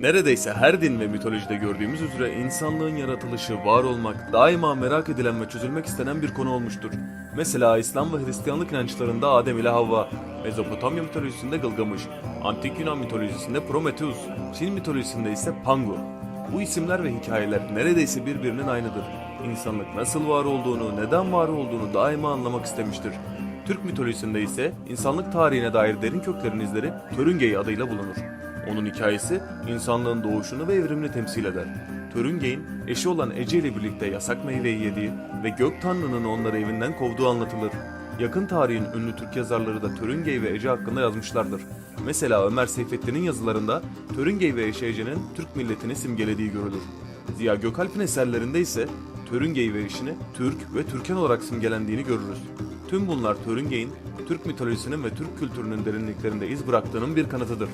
Neredeyse her din ve mitolojide gördüğümüz üzere insanlığın yaratılışı, var olmak, daima merak edilen ve çözülmek istenen bir konu olmuştur. Mesela İslam ve Hristiyanlık inançlarında Adem ile Havva, Mezopotamya mitolojisinde Gılgamış, Antik Yunan mitolojisinde Prometheus, Çin mitolojisinde ise Pangu. Bu isimler ve hikayeler neredeyse birbirinin aynıdır. İnsanlık nasıl var olduğunu, neden var olduğunu daima anlamak istemiştir. Türk mitolojisinde ise insanlık tarihine dair derin köklerin izleri Törüngey adıyla bulunur. Onun hikayesi insanlığın doğuşunu ve evrimini temsil eder. Törüngey'in eşi olan Ece ile birlikte yasak meyveyi yediği ve gök tanrının onları evinden kovduğu anlatılır. Yakın tarihin ünlü Türk yazarları da Törüngey ve Ece hakkında yazmışlardır. Mesela Ömer Seyfettin'in yazılarında Törüngey ve eşi Ece'nin Türk milletini simgelediği görülür. Ziya Gökalp'in eserlerinde ise Törüngey ve eşini Türk ve Türken olarak simgelendiğini görürüz. Tüm bunlar Törüngey'in Türk mitolojisinin ve Türk kültürünün derinliklerinde iz bıraktığının bir kanıtıdır.